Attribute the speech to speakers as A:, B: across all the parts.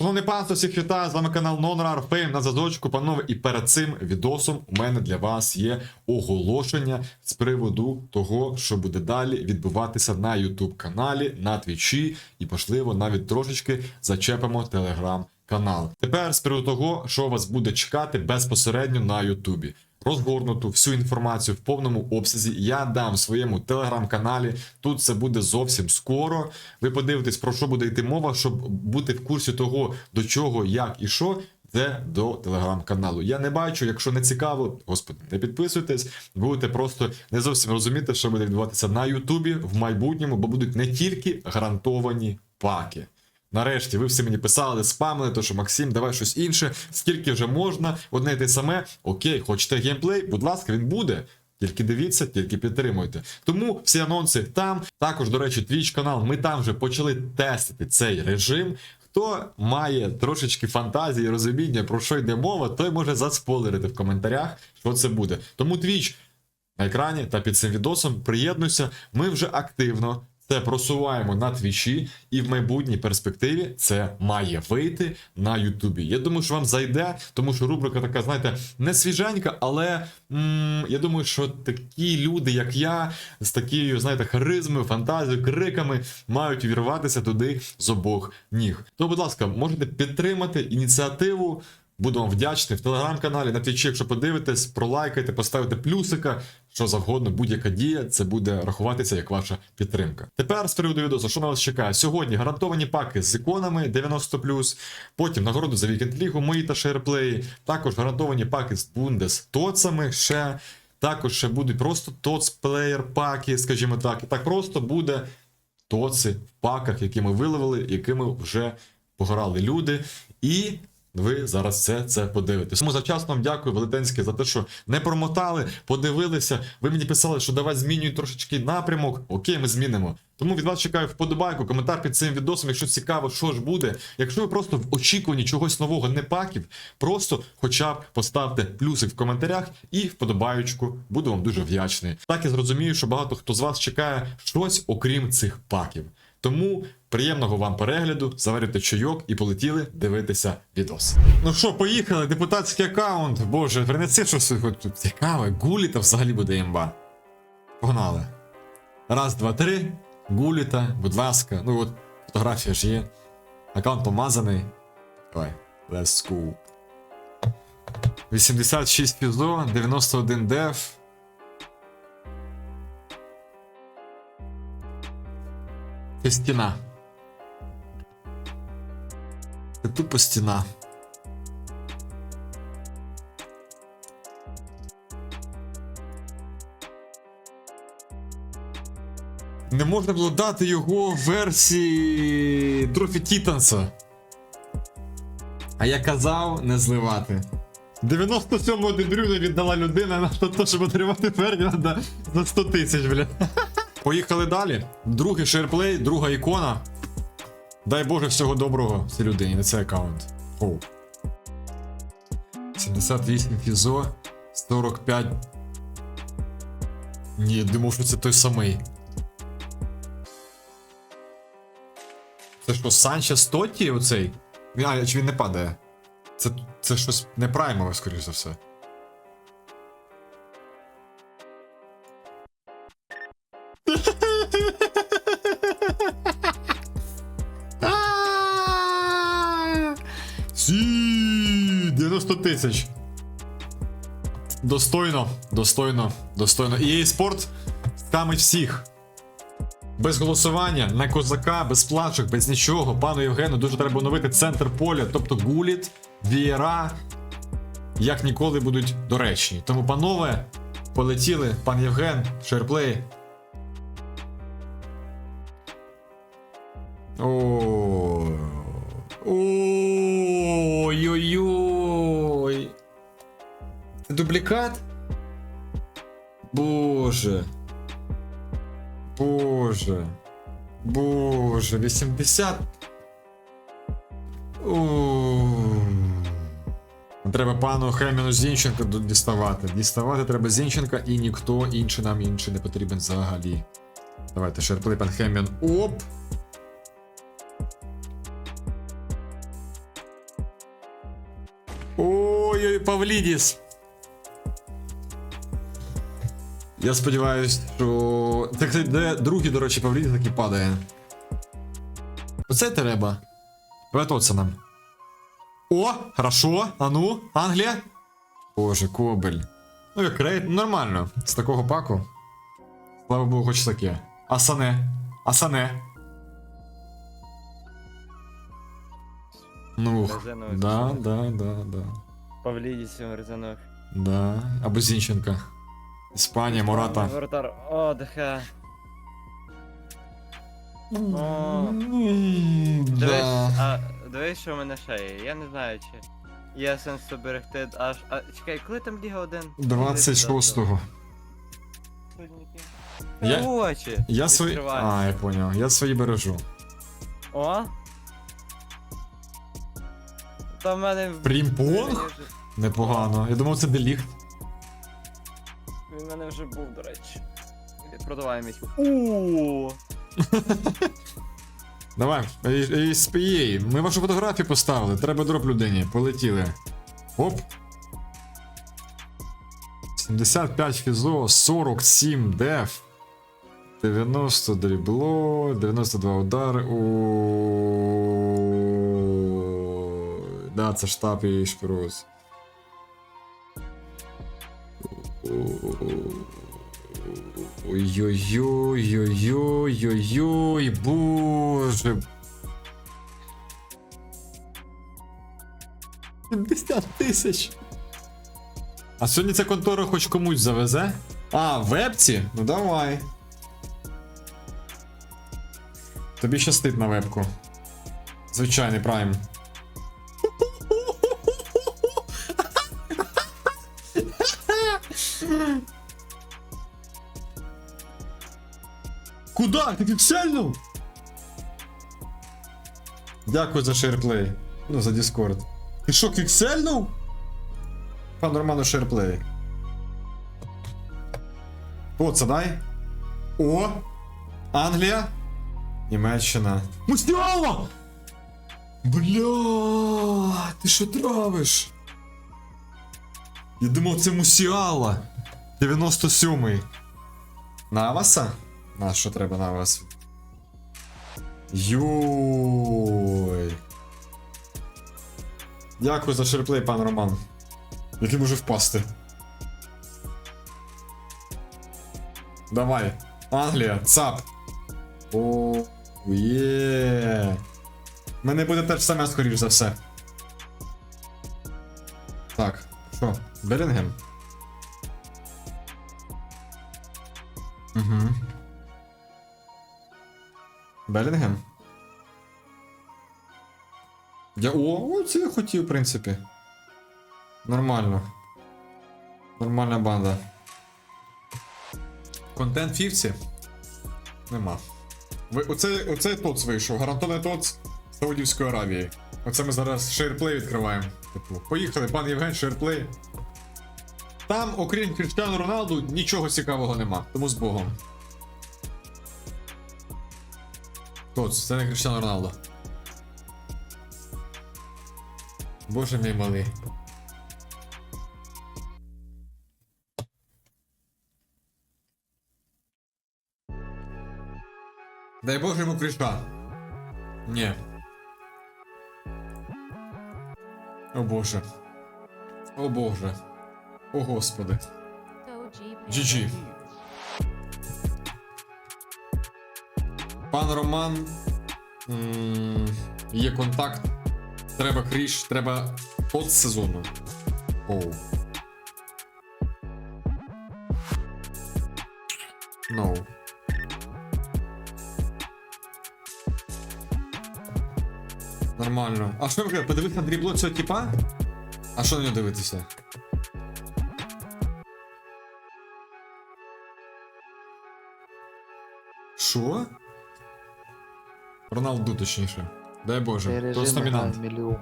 A: Шановний панство, всіх вітаю, з вами канал Non Fame на зазочку, панове, і перед цим відосом у мене для вас є оголошення з приводу того, що буде далі відбуватися на YouTube каналі, на Твічі, і можливо навіть трошечки зачепимо телеграм канал. Тепер з приводу того, що вас буде чекати безпосередньо на Ютубі. Розгорнуту всю інформацію в повному обсязі я дам в своєму телеграм-каналі. Тут це буде зовсім скоро. Ви подивитесь, про що буде йти мова, щоб бути в курсі того, до чого, як і що. Це до телеграм-каналу. Я не бачу, якщо не цікаво, господи, не підписуйтесь, будете просто не зовсім розуміти, що буде відбуватися на Ютубі в майбутньому, бо будуть не тільки гарантовані паки. Нарешті ви всі мені писали, спамили, то що Максим, давай щось інше. Скільки вже можна, одне й те саме. Окей, хочете геймплей? Будь ласка, він буде. Тільки дивіться, тільки підтримуйте. Тому всі анонси там. Також, до речі, Twitch канал. Ми там вже почали тестити цей режим. Хто має трошечки фантазії розуміння, про що йде мова, той може заспойлерити в коментарях, що це буде. Тому Twitch на екрані та під цим відосом приєднуйся. Ми вже активно це просуваємо на твічі, і в майбутній перспективі це має вийти на Ютубі. Я думаю, що вам зайде, тому що рубрика така, знаєте, не свіженька, але м- я думаю, що такі люди, як я, з такою, знаєте, харизмою, фантазією, криками, мають увірватися туди з обох ніг. То, будь ласка, можете підтримати ініціативу. Буду вам вдячний в телеграм-каналі, на твічі, якщо подивитесь, пролайкайте, поставите плюсика, що завгодно, будь-яка дія, це буде рахуватися як ваша підтримка. Тепер з приводу відео, що на вас чекає? Сьогодні гарантовані паки з іконами 90, потім нагороду за вікенд лігу, мої та шерплеї, також гарантовані паки з Бундес тоцами ще. Також ще будуть просто тоц-плеєр паки, скажімо так. І так просто буде тоци в паках, які ми виловили, якими вже пограли люди. І ви зараз все це подивитесь. Тому завчасно вам дякую велетенське за те, що не промотали, подивилися. Ви мені писали, що давай змінюй трошечки напрямок. Окей, ми змінимо. Тому від вас чекаю вподобайку, коментар під цим відосом, якщо цікаво, що ж буде. Якщо ви просто в очікуванні чогось нового, не паків, просто хоча б поставте плюсик в коментарях і вподобаючку. Буду вам дуже вдячний. Так я зрозумію, що багато хто з вас чекає щось окрім цих паків. Тому приємного вам перегляду, заварюйте чайок і полетіли дивитися відос. Ну що, поїхали, депутатський аккаунт. Боже, принеси щось тут цікаве. Гуліта взагалі буде імба. Погнали. Раз, два, три. Гуліта, будь ласка. Ну от, фотографія ж є. Аккаунт помазаний. Давай, let's go. 86 фізо, 91 деф. Стіна. Це тупо стіна. Не можна було дати його версії Трофі Тітанса. А я казав не зливати. 97-го Дедрюна віддала людина на те, щоб отримати Фердінанда за 100 тисяч, бля. Поїхали далі. Другий шерплей, друга ікона. Дай Боже всього доброго цій людині, на цей аккаунт. Оу. 78 фізо, 45. Ні, думав, що це той самий. Це що, Санчес Тотті оцей? А, чи він не падає? Це, це щось не праймове, скоріш за все. Сі, 90 тисяч. Достойно, достойно, достойно. І спорт скамить всіх. Без голосування на козака, без плачок, без нічого. Пану Євгену дуже треба оновити центр поля, тобто гуліт, вієра, як ніколи будуть доречні. Тому, панове, полетіли, пан Євген, шерплей. Боже. Боже, 80. О. Треба пану Хеміну Зінченка діставати. Діставати треба Зінченка і ніхто інший нам інший не потрібен взагалі. Давайте, шерплей пан Хемін. Оп! Ой-ой, Павлідіс. Я сподіваюся, що. Кстати, де другий, до речі, Павлідіс таки падає. Оце треба. Це нам. О, хорошо. А ну, Англія. Боже, Кобель. Ну, як рейд, нормально. З такого паку. Слава Богу, хоч таке. Асане. Асане. Ну, Да, да, да, да.
B: Павлідіс Резанов.
A: Да. Або Зінченка. Іспанія, Мурата.
B: Воротар. О, ДХ. О.
A: М,
B: Дивись,
A: Да.
B: а, дивись, що в мене ще є. Я не знаю, чи є сенс зберегти аж. А, чекай, коли там Ліга 1?
A: 26-го. Я-
B: Я... Очі.
A: Я свої.
B: Відкриваю.
A: А, я поняв. Я свої бережу.
B: О. Та в мене. в-
A: Прімпонг? Непогано. Я думав, це деліг.
B: Він в мене вже був, до речі. Продавай мій. Ууу.
A: Давай, SPA, ми вашу фотографію поставили, треба дроп людині. Полетіли. Оп. 75 фізо, 47 деф. 90 дрібло, 92 удари. О. Да, це штаб і шпироз. Ой-ой-ой-ой-ой-ой-ой, боже. 50 тисяч. А сьогодні ця контора хоч комусь завезе? А, вебці? Ну давай. Тобі щастить на вебку. Звичайний прайм. Куда? Ти піксельнув? Дякую за шерплей. Ну, за Discord. Ти що, кіксельнув? Пан Роману шерплей. О, це дай. О! Англія. Німеччина. Мустіала! Бля, ти що травиш? Я думав, це Мусіала. 97-й. Наваса? На що треба на вас? Йой. Дякую за шерплей, пан Роман. Який може впасти. Давай. Англія, цап. О, є. Мене буде теж саме скоріш за все. В принципі. Нормально. Нормальна банда. Контент фівці? Нема. Ви, оце, оце ТОЦ вийшов. Гарантований ТОЦ Саудівської Аравії. Оце ми зараз шейрплей відкриваємо. Типу, поїхали, пан Євген, шейрплей. Там, окрім Кріштіану Роналду, нічого цікавого нема. Тому з Богом. ТОЦ, це не Кріштіану Роналдо. Боже мій малий. Дай Боже йому кришка. Ні. О Боже. О Боже. О Господи. GG. Пан Роман. Є контакт. Треба кріш, треба от сезону. Оу. No. Нормально. А що ви подивись на дрібло цього типа? А що на нього дивитися? Що? Роналду точніше. Дай Боже. Хто номінант?
C: мільйони.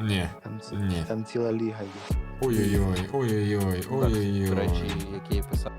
A: Ні.
C: Там, ці-
A: Ні.
C: там ціла ліга є.
A: Ой-ой-ой, ой-ой-ой,
D: ой-ой-ой. Речі, які я писав.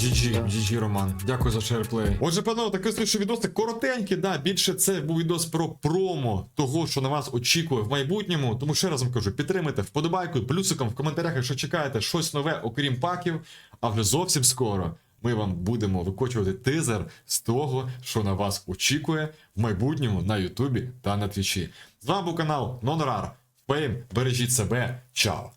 A: GG, GG, Роман. Дякую за шерплей. Отже, панове, такий слідчий відосик коротенький, да. Більше це був відос про промо того, що на вас очікує в майбутньому. Тому ще раз вам кажу, підтримайте вподобайку, плюсиком в коментарях, якщо чекаєте щось нове, окрім паків. А вже зовсім скоро ми вам будемо викочувати тизер з того, що на вас очікує в майбутньому на Ютубі та на Твічі. З вами був канал Нонорар. Фейм, бережіть себе, чао!